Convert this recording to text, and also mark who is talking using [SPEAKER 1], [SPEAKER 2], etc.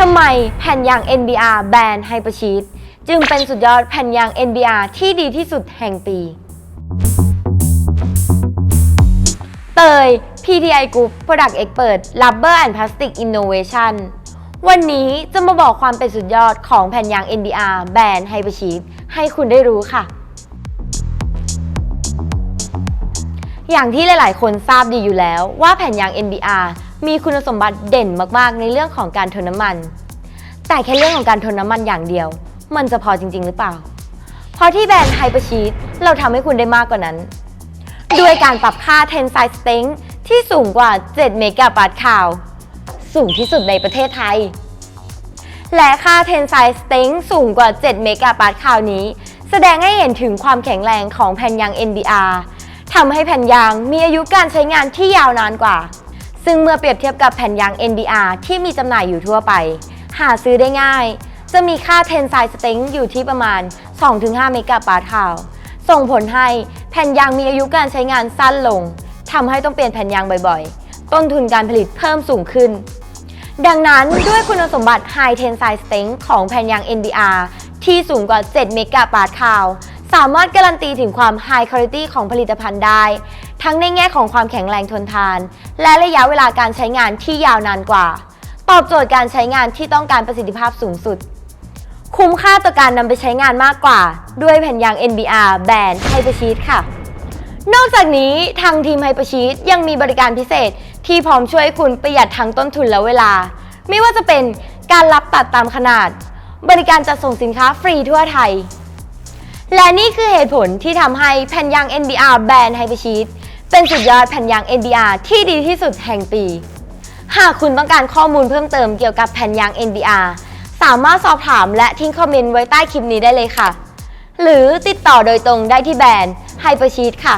[SPEAKER 1] ทำไมแผ่นยาง NBR แบรนด์ไฮเปอร์ชีตจึงเป็นสุดยอดแผ่นยาง NBR ที่ดีที่สุดแห่งปี เตย PTI Group Product Expert Rubber and Plastic Innovation วันนี้จะมาบอกความเป็นสุดยอดของแผ่นยาง NBR แบรนด์ไฮเปอร์ชีตให้คุณได้รู้ค่ะ อย่างที่หลาย ๆ คนทราบดีอยู่แล้วว่าแผ่นยาง NBR มีคุณสมบัติเด่นมากๆ ในเรื่องของการทนน้ำมัน แต่แค่เรื่องของการทนน้ำมันอย่างเดียว มันจะพอจริง ๆ หรือเปล่า เพราะที่แบรนด์ไฮเปอร์ชีตเราทำให้คุณได้มากกว่านั้น ด้วยการปรับค่า Tensile Strength ที่สูงกว่า 7 เมกะปาสคาลสูงที่สุดในประเทศไทย และค่า Tensile Strength สูงกว่า 7 เมกะปาสคาลนี้ แสดงให้เห็นถึงความแข็งแรงของแผ่นยาง NBR ทำให้แผ่นยางมีอายุการใช้งานที่ยาวนานกว่า ซึ่งเมื่อเปรียบเทียบกับแผ่นยาง NBR ที่มีจำหน่ายอยู่ทั่วไป หาซื้อได้ง่าย จะมีค่า Tensile Strength อยู่ที่ประมาณ 2-5 เมกะปาสคาลส่งผลให้แผ่นยางมีอายุการใช้งานสั้นลงทำให้ต้องเปลี่ยนแผ่นยางบ่อยๆ ต้นทุนการผลิตเพิ่มสูงขึ้น ดังนั้นด้วยคุณสมบัติ High Tensile Strength ของแผ่นยาง NBR ที่สูงกว่า 7 เมกะปาสคาล สามารถการันตีถึงความ High Quality ของผลิตภัณฑ์ได้ ทั้งในแง่ของความแข็งแรงทนทาน และระยะเวลาการใช้งานที่ยาวนานกว่า ตอบโจทย์การใช้งานที่ต้องการประสิทธิภาพสูงสุด คุ้มค่าต่อการนำไปใช้งานมากกว่า ด้วยแผ่นยาง NBR แบรนด์ไฮเปอร์ชีตค่ะ นอกจากนี้ทางทีมไฮเปอร์ชีตยังมีบริการพิเศษ ที่พร้อมช่วยคุณประหยัดทั้งต้นทุนและเวลา ไม่ว่าจะเป็นการรับตัดตามขนาด บริการจัดส่งสินค้าฟรีทั่วไทย และนี่คือเหตุผลที่ทำให้แผ่นยาง NBR แบรนด์ไฮเปอร์ชีตเป็นสุดยอดแผ่นยาง NBR ที่ดีที่สุดแห่งปี หากคุณต้องการข้อมูลเพิ่มเติมเกี่ยวกับแผ่นยาง NBR สามารถสอบถามและทิ้งคอมเมนต์ไว้ใต้คลิปนี้ได้เลยค่ะ หรือติดต่อโดยตรงได้ที่แบรนด์ไฮเปอร์ชีตค่ะ